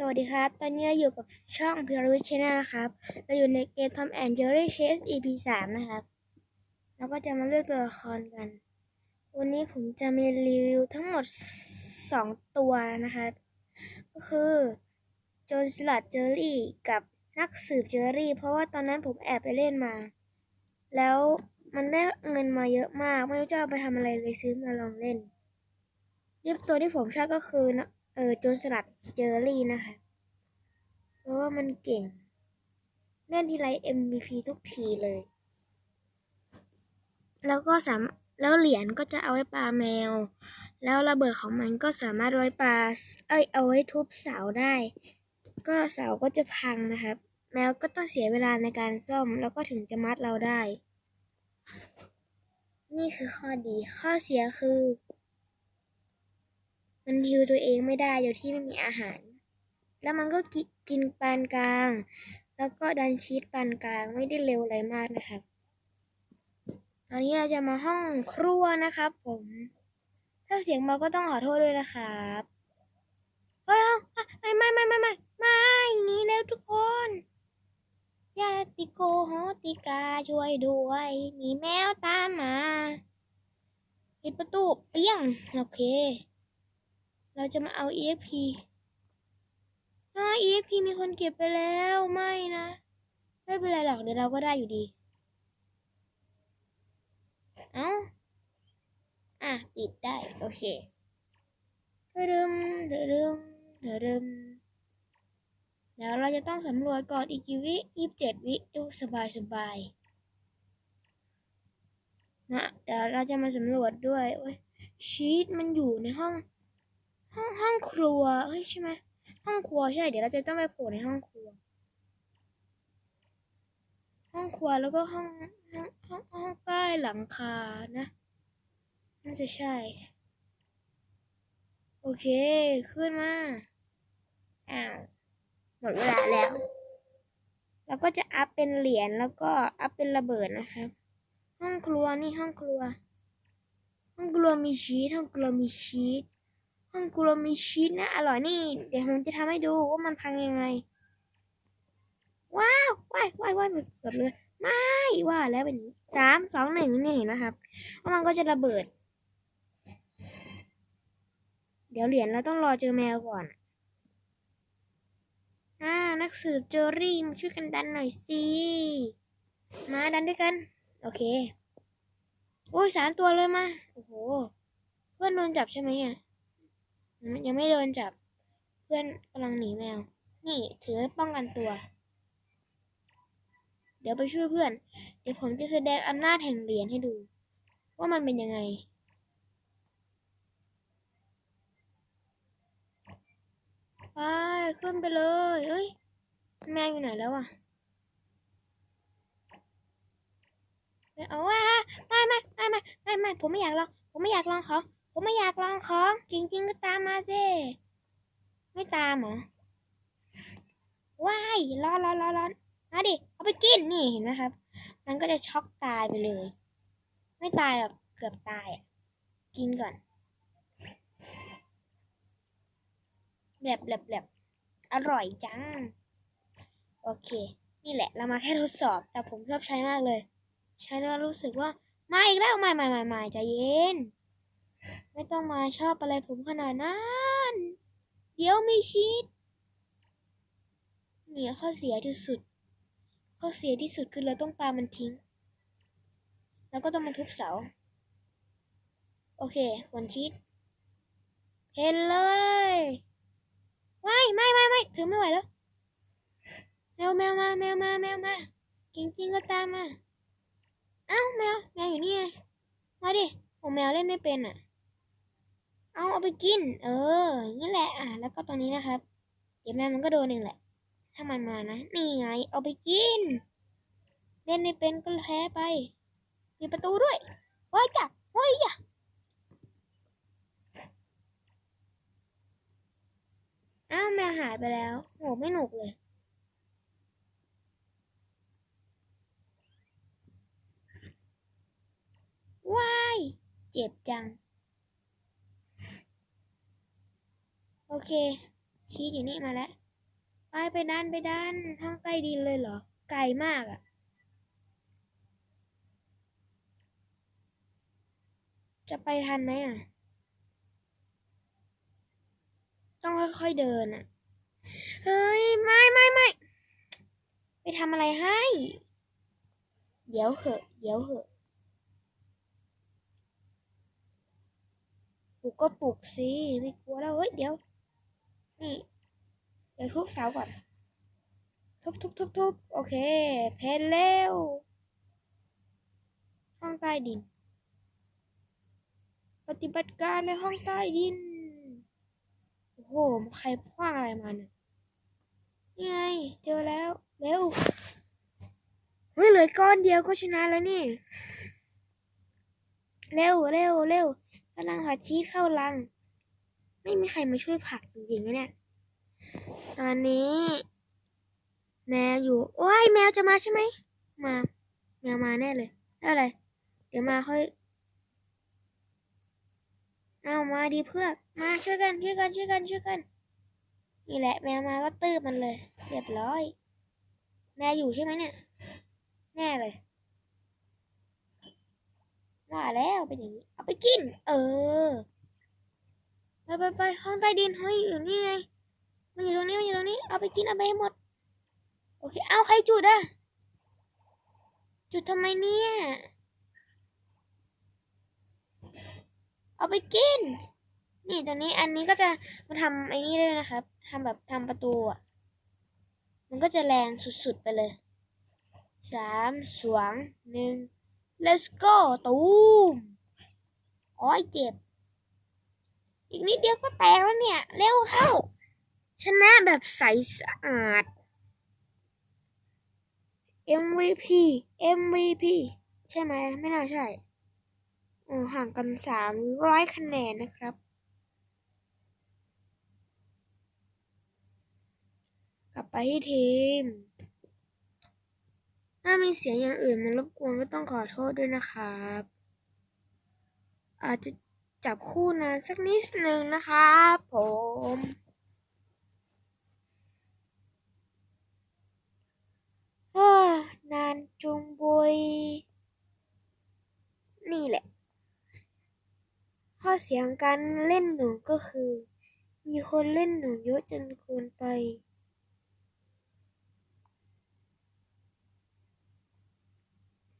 สวัสดีครับ ตอนนี้อยู่กับช่องพิรวิชแนลนะครับ เราอยู่ในเกม Tom and Jerry Chase EP สามนะครับ แล้วก็จะมาเลือกตัวละครกัน วันนี้ผมจะมีรีวิวทั้งหมดสองตัวนะครับ ก็คือโจนสลัดเจอรี่กับนักสืบเจอรี่ เพราะว่าตอนนั้นผมแอบไปเล่นมา แล้วมันได้เงินมาเยอะมาก ไม่รู้จะเอาไปทำอะไรเลยซื้อมาลองเล่นเรียบตัวที่ผมชอบก็คือนะ เออจนสลัดเจอรี่นะคะเพราะว่ามันเก่ง เล่นทีไร MVP ทุกทีเลย แล้วก็สามแล้วเหรียญก็จะเอาไว้ปลาแมว แล้วระเบิดของมันก็สามารถไว้ปลาเอ้ยเอาไว้ทุบเสาได้ ก็เสาก็จะพังนะครับ แมวก็ต้องเสียเวลาในการซ่อมแล้วก็ถึงจะมัดเราได้ นี่คือข้อดีข้อเสียคือ มันฮิวตัวเองไม่ได้โดยที่ไม่มีอาหาร แล้วมันก็กินปานกลาง แล้วก็ดันชีสปานกลางไม่ได้เร็วอะไรมากนะครับตอนนี้เราจะมาห้องครัวนะครับผม ถ้าเสียงเบาก็ต้องขอโทษด้วยนะครับเฮ้ยไม่ไม่ไม่ไม่ไม่ไม่หนีแล้วทุกคนยาติโกโหติกาช่วยด้วยมีแมวตามมาปิดประตูเปี้ยง โอเค เราจะมาเอา EXP อ่า EXP มีคนเก็บไปแล้วไม่นะ ไม่เป็นไรหรอกเดี๋ยวเราก็ได้อยู่ดี เอ้า อะ ปิดได้ โอเคเดรึมเดรึมเดรึมเดี๋ยวเราจะต้องสำรวจก่อนอีกกี่วิยี่สิบเจ็ดวิดูสบายสบายนะเดี๋ยวเราจะมาสำรวจด้วยโอ้ยชีตมันอยู่ในห้อง ห้องห้องครัวเฮ้ยใช่ไหมห้องครัวใช่ เดี๋ยวเราจะต้องไปโผล่ในห้องครัว ห้องครัวแล้วก็ห้องห้องห้องห้องใต้หลังคานะ น่าจะใช่ โอเค ขึ้นมาอ้าวหมดเวลาแล้วเราก็จะอัพเป็นเหรียญแล้วก็อัพเป็นระเบิดนะครับ ห้องครัวนี่ห้องครัว ห้องครัวมีชีสห้องครัวมีชีส ห้องครัวมีชีสนะอร่อยนี่ เดี๋ยวผมจะทำให้ดูว่ามันพังยังไง ว้าวว้ายว้ายว้ายเกือบเลยไม่ว่าแล้วเป็นนี้สามสองหนึ่งนี่เห็นนะครับว่ามันก็จะระเบิด เดี๋ยวเหรียญเราต้องรอเจอแมวก่อน อ่านักสืบเจอรี่มาช่วยกันดันหน่อยสิมาดันด้วยกัน โอเค โอ้ยสามตัวเลยมา โอ้โห เพื่อนโดนจับใช่ไหมเนี่ย ยังไม่โดนจับ เพื่อนกำลังหนีแมว นี่ถือป้องกันตัว เดี๋ยวไปช่วยเพื่อน เดี๋ยวผมจะแสดงอำนาจแห่งเหรียญให้ดู ว่ามันเป็นยังไง ไปขึ้นไปเลยเอ้ย แมวอยู่ไหนแล้วอะไม่เอาว่าไม่ไม่ไม่ไม่ไม่ไม่ผมไม่อยากลอง ผมไม่อยากลองเของ ผมไม่อยากลองของจริงๆก็ตามมาสิไม่ตามเหรอว้ายร้อนร้อนร้อนร้อนมาดิ เอาไปกินนี่เห็นไหมครับ มันก็จะช็อกตายไปเลย ไม่ตายหรอกเกือบตายอะ กินก่อนแลบแลบแลบอร่อยจัง โอเค นี่แหละ เรามาแค่ทดสอบ แต่ผมชอบใช้มากเลย ใช้แล้วรู้สึกว่า มาอีกแล้ว ไม่ไม่ไม่ไม่ใจเย็น ไม่ต้องมาชอบอะไรผมขนาดนั้น เดี๋ยวมีชีสเนี่ยข้อเสียที่สุด ข้อเสียที่สุดคือเราต้องปามันทิ้ง แล้วก็ต้องมาทุบเสา โอเคขนชีสเห็นเลยว้ไม่ไม่ไม่ถือไม่ไหวแล้วเร็วแมวมาแมวมาแมวมาจริงๆก็ตามมา เอ้าแมวแมวอยู่นี่ไงมาดิผมแมวเล่นไม่เป็นอะ เอาเอาไปกิน เออนี้แหละอะ แล้วก็ตอนนี้นะครับ เดี๋ยวแมวมันก็โดนเองแหละ ถ้ามันมานะ นี่ไง เอาไปกิน เล่นไม่เป็นก็แพ้ไปปิดประตูด้วยเฮ้ยจ้ะเฮ้ยอะอ้าวแมวหายไปแล้วโหไม่หนุกเลยว้าย เจ็บจัง โอเค ชี้อยู่นี่มาแล้วไปไปดันไปดันห้องใต้ดินเลยเหรอ ไกลมากอะ่ะ จะไปทันไหมอะ ต้องค่อยๆเดินอะ เฮ้ย ไม่ไม่ไม่ไปทำอะไรให้ เดี๋ยวเหอะ เดี๋ยวเหอะปลุกก็ปลุกสิไม่กลัวแล้วเฮ้ยเดี๋ยว นี่ เดี๋ยวทุบเสาก่อน ทุบทุบทุบทุบโอเค เพนเร็วห้องใต้ดิน ปฏิบัติการในห้องใต้ดิน โอ้โห ใครคว้างอะไรมาเนี่ยนี่ไง เจอแล้ว เร็ว เฮ้ย เหลือก้อนเดียวก็ชนะแล้วนี่ เร็วเร็วเร็วกำลังผัดชีสเข้ารัง ไม่มีใครมาช่วยผักจริงๆนะเนี่ย ตอนนี้ แมวอยู่ โอ้ยแมวจะมาใช่ไหม มา แมวมาแน่เลยได้อะไร เดี๋ยวมาค่อย เอามาดีเพื่อมาช่วยกันช่วยกันช่วยกันช่วยกัน นี่แหละ แมวมาก็ตื้บมันเลย เรียบร้อย แมวอยู่ใช่ไหมเนี่ย แน่เลยว่าแล้วเป็นอย่างนี้ เอาไปกิน เออ ไปไปไปห้องใต้ดินเฮ้ยอยู่นี่ไง มันอยู่ตรงนี้มันอยู่ตรงนี้ เอาไปกินเอาไปให้หมด โอเค เอาใครจุดอะจุดทำไมเนี่ย เอาไปกิน นี่ตรงนี้อันนี้ก็จะมาทำไอ้นี่ด้วยนะครับทำแบบทำประตูอะมันก็จะแรงสุดๆไปเลยสามสองหนึ่ง let's go ตูมโอ้ยเจ็บ อีกนิดเดียวก็แตกแล้วเนี่ย เร็วเข้า ชนะแบบใสสะอาด MVP MVP ใช่ไหมไม่น่าใช่ห่างกันสามร้อยคะแนนนะครับ กลับไปที่ทีม ถ้ามีเสียงอย่างอื่นมันรบกวนก็ต้องขอโทษด้วยนะครับ อาจจะ จับคู่นานสักนิดนึงนะครับผมเออนานจุงบุย นี่แหละ ข้อเสียงการเล่นหนูก็คือ มีคนเล่นหนูเยอะจนเกินไป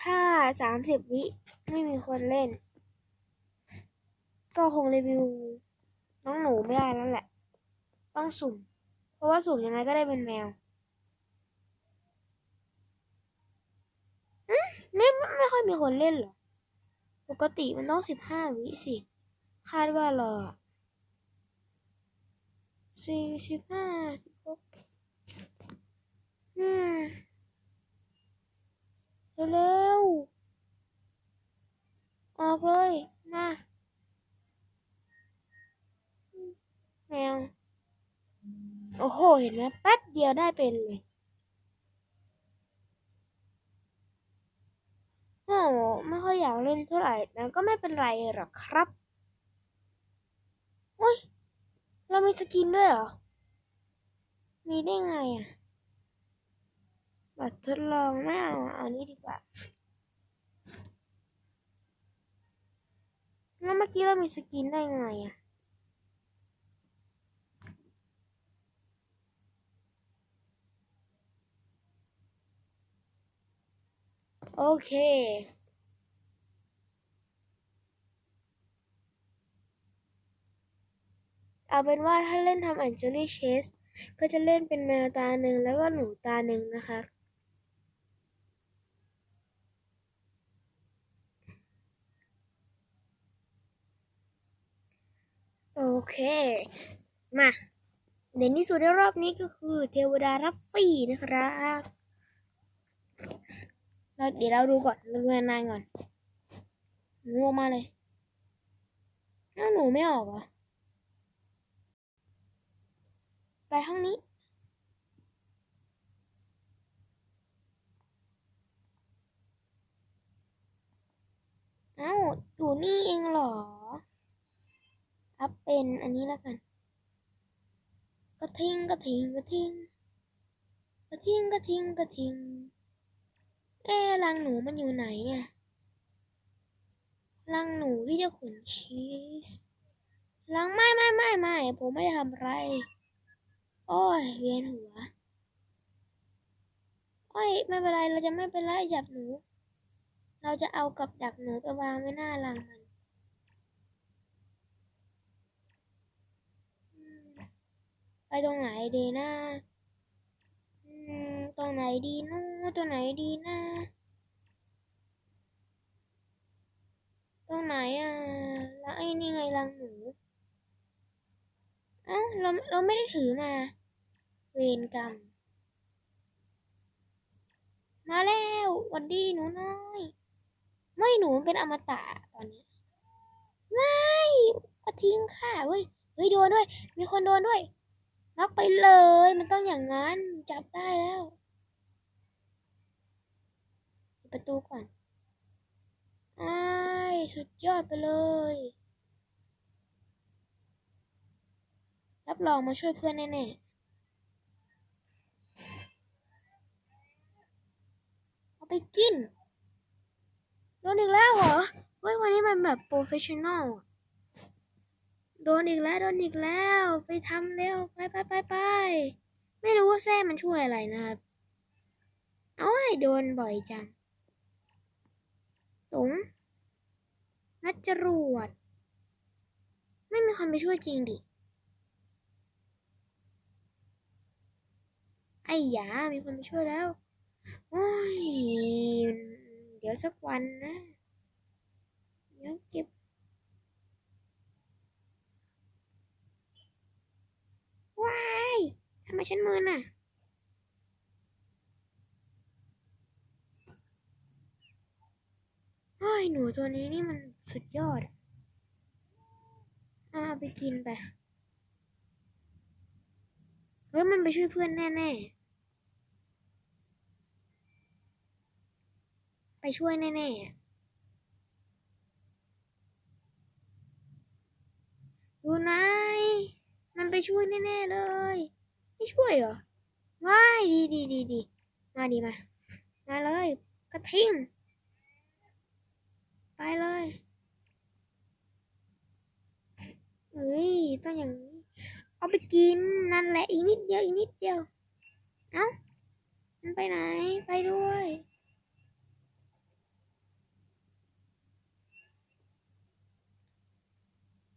ถ้าสามสิบวิไม่มีคนเล่น ก็คงรีวิว น้องหนูไม่ได้แล้วแหละ ต้องสุ่ม เพราะว่าสุ่มยังไงก็ได้เป็นแมวอืมไม่ไม่ค่อยมีคนเล่นหรอ ปกติมันต้องสิบห้าวิสิ คาดว่ารอสี่สิบห้าสิบหกอืมเร็วๆออกเลย มา แมวโอ้โห เห็นไหมแป๊บเดียวได้เป็นเลยโอ้โหไม่ค่อยอยากเล่นเท่าไหร่แต่ก็ไม่เป็นไรหรอกครับอุ้ย เรามีสกินด้วยเหรอ มีได้ไงอะ บัตรทดลองไม่เอาเอานี้ดีกว่า แล้วเมื่อกี้เรามีสกินได้ไงอะ โอเคเอาเป็นว่าถ้าเล่นทำแอนเจลี่เชสก็จะเล่นเป็นแมวตาหนึ่งแล้วก็หนูตาหนึ่งนะคะ โอเค มาในที่สุดในรอบนี้ก็คือเทวดารับฟรีนะครับ เราเดี๋ยวเราดูก่อนเราดูนานก่อนหนูออกมาเลยอ้าวหนูไม่ออกเหรอไปห้องนี้ อ้าวอยู่นี่เองเหรออัพเป็นอันนี้แล้วกันกระทิ้งกระทิ้งกระทิ้งกระทิ้งกระทิงกระทิง เอ๊รังหนูมันอยู่ไหนอะรังหนูที่จะขนชีสรังไม่ไม่ไม่ไม่ผมไม่ได้ทำไร โอ้ยเวียนหัว โอ้ยไม่เป็นไรเราจะไม่ไปไล่จับหนู เราจะเอากับดักหนูไปวางไว้หน้ารังมัน ไปตรงไหนดีนะอืม ตรงไหนดีนะตรงไหนดีนะตรงไหนอะแล้วไอ้นี่ไงรังหนูเอ้าเราเราไม่ได้ถือมา เวรกรรม มาแล้ววัดดีหนูน้อย ไม่หนูเป็นอมตะตอนนี้ไม่ก็ทิ้งค่ะเฮ้ยเฮ้ยโดนด้วย มีคนโดนด้วย น็อกไปเลย มันต้องอย่างนั้น จับได้แล้วประตูก่อนไอ้สุดยอดไปเลย รับรองมาช่วยเพื่อนแน่ๆ เอาไปกิน โดนอีกแล้วเหรอ เฮ้ย วันนี้มันแบบโปรเฟชชั่นอลอะ โดนอีกแล้วโดนอีกแล้ว ไปทำเร็วไปไปไปไปไม่รู้ว่าแซ่มันช่วยอะไรนะครับ เอาไอ้โดนบ่อยจังตุ๋งนัดจรวด ไม่มีคนไปช่วยจริงดิ ไอ้หยา มีคนไปช่วยแล้ว โอ้ย เดี๋ยวสักวันนะ เดี๋ยวเก็บ ว้ายทำไมฉันมือน่ะ เฮ้ย หนูตัวนี้นี่มันสุดยอดอะเอาไปกินไป เฮ้ย มันไปช่วยเพื่อนแน่ ๆ ไปช่วยแน่ ๆอะอยู่ไหนมันไปช่วยแน่ ๆ เลย ไม่ช่วยเหรอว้ายดีดีดีดีมาดีมา มาเลย กระทิ้ง ไปเลยเฮ้ย ต้องอย่างนี้ เอาไปกิน นั่นแหละ อีกนิดเดียว อีกนิดเดียว เอ้า มันไปไหน ไปด้วย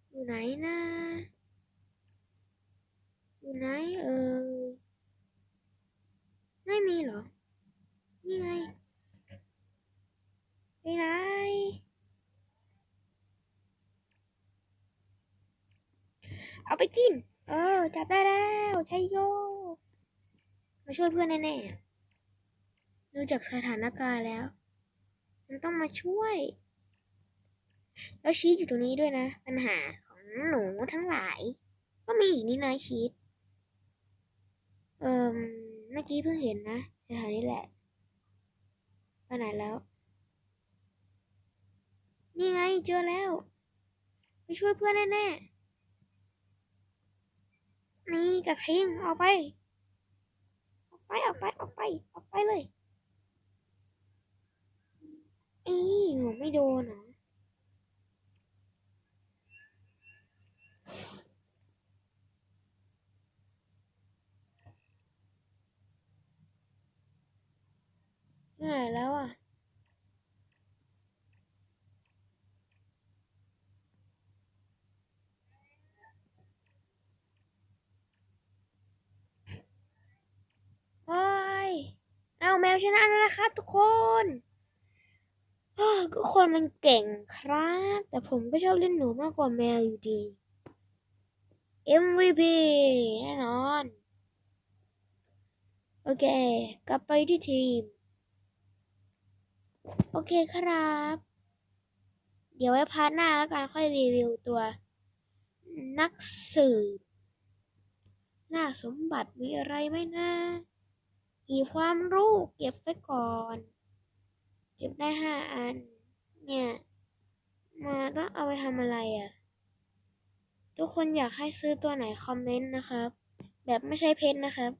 อยู่ไหนนะ อยู่ไหนเออ ไม่มีเหรอ นี่ไงไปไหนเอาไปกิน เออ จับได้แล้วใช่โย มาช่วยเพื่อนแน่ๆ ดูจากสถานการณ์แล้ว มันต้องมาช่วย แล้วชีสอยู่ตรงนี้ด้วยนะ ปัญหาของหนูทั้งหลาย ก็มีอีกนิดน้อยชีส เอ่มเมื่อกี้เพิ่งเห็นนะแถวๆนี้แหละไปไหนแล้ว นี่ไงเจอแล้ว ไปช่วยเพื่อนแน่ๆนี่กระทิงเอาไป ออกไปออกไปออกไปออกไปเลยอีหนูไม่โดนเหรอ หนื่อยแล้วอะ โอ้ย เอาแมวชนะแล้วนะครับทุกคนก็คนมันเก่งครับ แต่ผมก็ชอบเล่นหนูมากกว่าแมวอยู่ดี MVP แน่นอน โอเค กลับไปที่ทีม โอเคครับ เดี๋ยวไว้พาร์ทหน้าแล้วกันค่อยรีวิวตัว นักสืบหน้าสมบัติมีอะไรไหมนะมีความรู้เก็บไว้ก่อน เก็บได้ห้าอัน เนี่ย มาต้องเอาไปทำอะไรอะ ทุกคนอยากให้ซื้อตัวไหนคอมเมนต์นะครับ แบบไม่ใช่เพชรนะครับ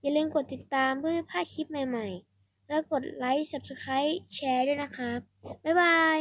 อย่าลืมกดติดตามเพื่อไม่พลาดคลิปใหม่ๆ แล้วกดไลค์ Subscribe แชร์ด้วยนะครับ บ๊ายบาย